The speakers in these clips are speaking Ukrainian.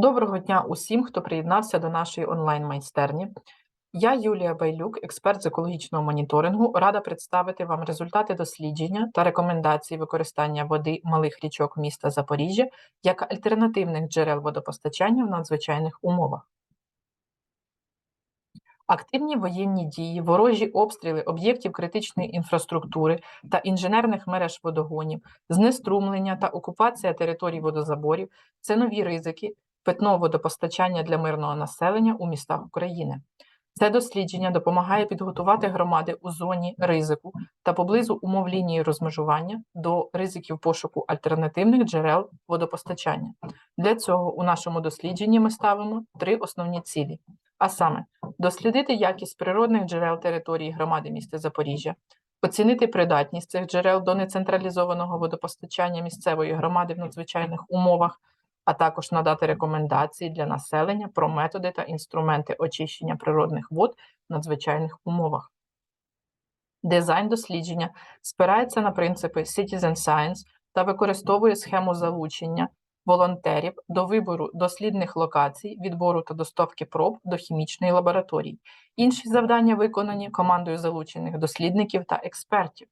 Доброго дня усім, хто приєднався до нашої онлайн-майстерні. Я Юлія Байлюк, експерт з екологічного моніторингу, рада представити вам результати дослідження та рекомендації використання води малих річок міста Запоріжжя як альтернативних джерел водопостачання в надзвичайних умовах. Активні воєнні дії, ворожі обстріли об'єктів критичної інфраструктури та інженерних мереж водогонів, знеструмлення та окупація територій водозаборів це нові ризики питного водопостачання для мирного населення у містах України. Це дослідження допомагає підготувати громади у зоні ризику та поблизу умов лінії розмежування до ризиків пошуку альтернативних джерел водопостачання. Для цього у нашому дослідженні ми ставимо три основні цілі: а саме, дослідити якість природних джерел території громади міста Запоріжжя, оцінити придатність цих джерел до нецентралізованого водопостачання місцевої громади в надзвичайних умовах, а також надати рекомендації для населення про методи та інструменти очищення природних вод в надзвичайних умовах. Дизайн дослідження спирається на принципи Citizen Science та використовує схему залучення волонтерів до вибору дослідних локацій, відбору та доставки проб до хімічної лабораторії. Інші завдання виконані командою залучених дослідників та експертів.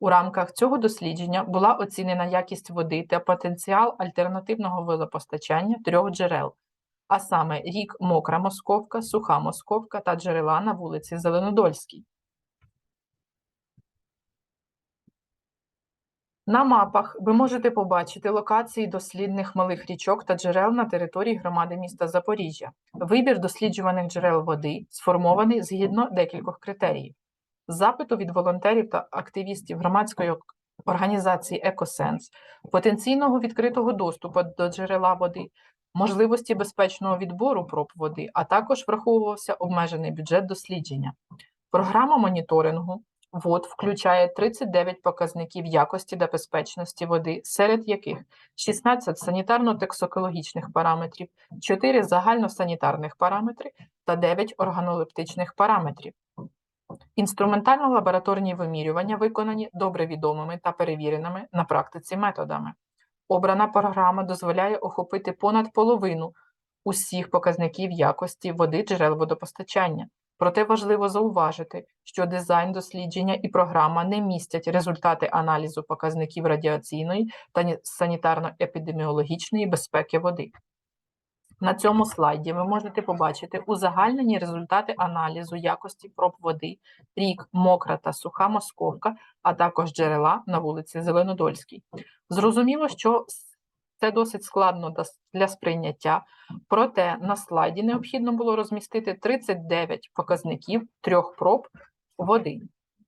У рамках цього дослідження була оцінена якість води та потенціал альтернативного водопостачання трьох джерел, а саме рік Мокра Московка, Суха Московка та джерела на вулиці Зеленодольській. На мапах ви можете побачити локації дослідних малих річок та джерел на території громади міста Запоріжжя. Вибір досліджуваних джерел води сформований згідно декількох критеріїв. Запиту від волонтерів та активістів громадської організації Екосенс, потенційного відкритого доступу до джерела води, можливості безпечного відбору проб води, а також враховувався обмежений бюджет дослідження. Програма моніторингу вод включає 39 показників якості та безпечності води, серед яких 16 санітарно-токсикологічних параметрів, 4 загальносанітарних параметри та 9 органолептичних параметрів. Інструментально-лабораторні вимірювання виконані добре відомими та перевіреними на практиці методами. Обрана програма дозволяє охопити понад половину усіх показників якості води джерел водопостачання. Проте важливо зауважити, що дизайн дослідження і програма не містять результати аналізу показників радіаційної та санітарно-епідеміологічної безпеки води. На цьому слайді ви можете побачити узагальнені результати аналізу якості проб води, рік, мокра та суха московка, а також джерела на вулиці Зеленодольській. Зрозуміло, що це досить складно для сприйняття, проте на слайді необхідно було розмістити 39 показників трьох проб води.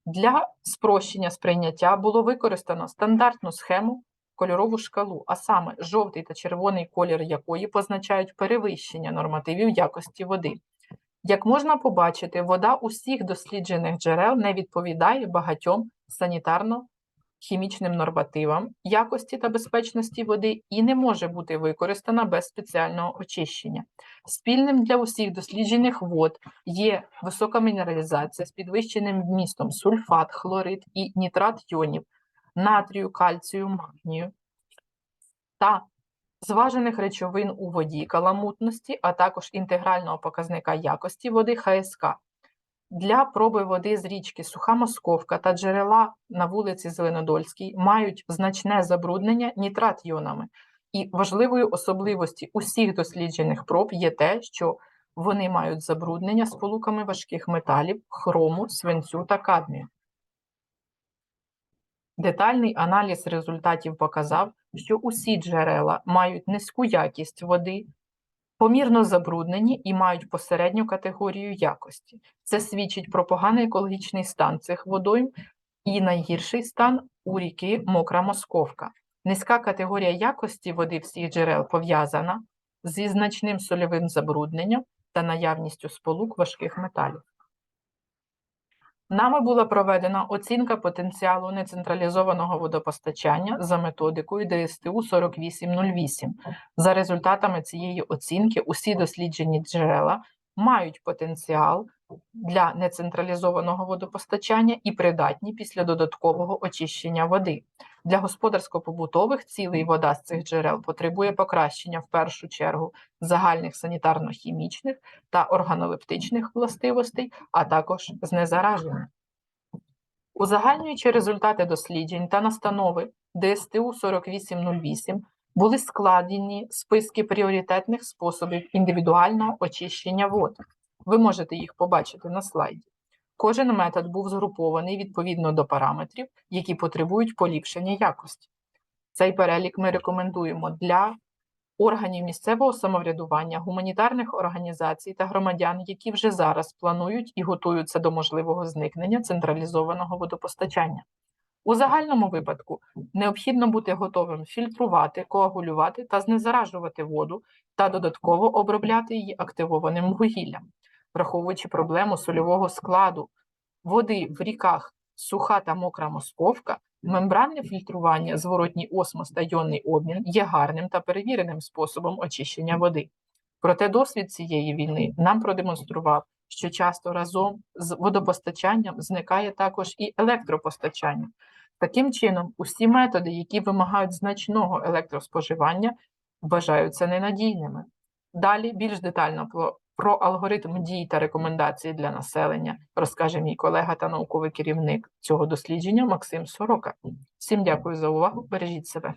Для спрощення сприйняття було використано стандартну схему кольорову шкалу, а саме жовтий та червоний колір якої позначають перевищення нормативів якості води. Як можна побачити, вода усіх досліджених джерел не відповідає багатьом санітарно-хімічним нормативам якості та безпечності води і не може бути використана без спеціального очищення. Спільним для усіх досліджених вод є висока мінералізація з підвищеним вмістом сульфат, хлорид і нітрат йонів, натрію, кальцію, магнію та зважених речовин у воді каламутності, а також інтегрального показника якості води ХСК. Для проби води з річки Суха Московка та джерела на вулиці Зеленодольській мають значне забруднення нітрат йонами. І важливою особливості усіх досліджених проб є те, що вони мають забруднення сполуками важких металів, хрому, свинцю та кадмію. Детальний аналіз результатів показав, що усі джерела мають низьку якість води, помірно забруднені і мають посередню категорію якості. Це свідчить про поганий екологічний стан цих водойм і найгірший стан у ріки Мокра Московка. Низька категорія якості води всіх джерел пов'язана зі значним сольовим забрудненням та наявністю сполук важких металів. Нами була проведена оцінка потенціалу нецентралізованого водопостачання за методикою ДСТУ 4808. За результатами цієї оцінки, усі досліджені джерела мають потенціал для нецентралізованого водопостачання і придатні після додаткового очищення води. Для господарсько-побутових цілей вода з цих джерел потребує покращення в першу чергу загальних санітарно-хімічних та органолептичних властивостей, а також знезараження. Узагальнюючи результати досліджень та настанови ДСТУ 4808 були складені списки пріоритетних способів індивідуального очищення вод. Ви можете їх побачити на слайді. Кожен метод був згрупований відповідно до параметрів, які потребують поліпшення якості. Цей перелік ми рекомендуємо для органів місцевого самоврядування, гуманітарних організацій та громадян, які вже зараз планують і готуються до можливого зникнення централізованого водопостачання. У загальному випадку необхідно бути готовим фільтрувати, коагулювати та знезаражувати воду та додатково обробляти її активованим вугіллям, враховуючи проблему сольового складу води в ріках суха та мокра московка, мембранне фільтрування, зворотній осмос та йонний обмін є гарним та перевіреним способом очищення води. Проте досвід цієї війни нам продемонстрував, що часто разом з водопостачанням зникає також і електропостачання. Таким чином, усі методи, які вимагають значного електроспоживання, вважаються ненадійними. Далі більш детально про алгоритм дій та рекомендації для населення розкаже мій колега та науковий керівник цього дослідження Максим Сорока. Всім дякую за увагу. Бережіть себе.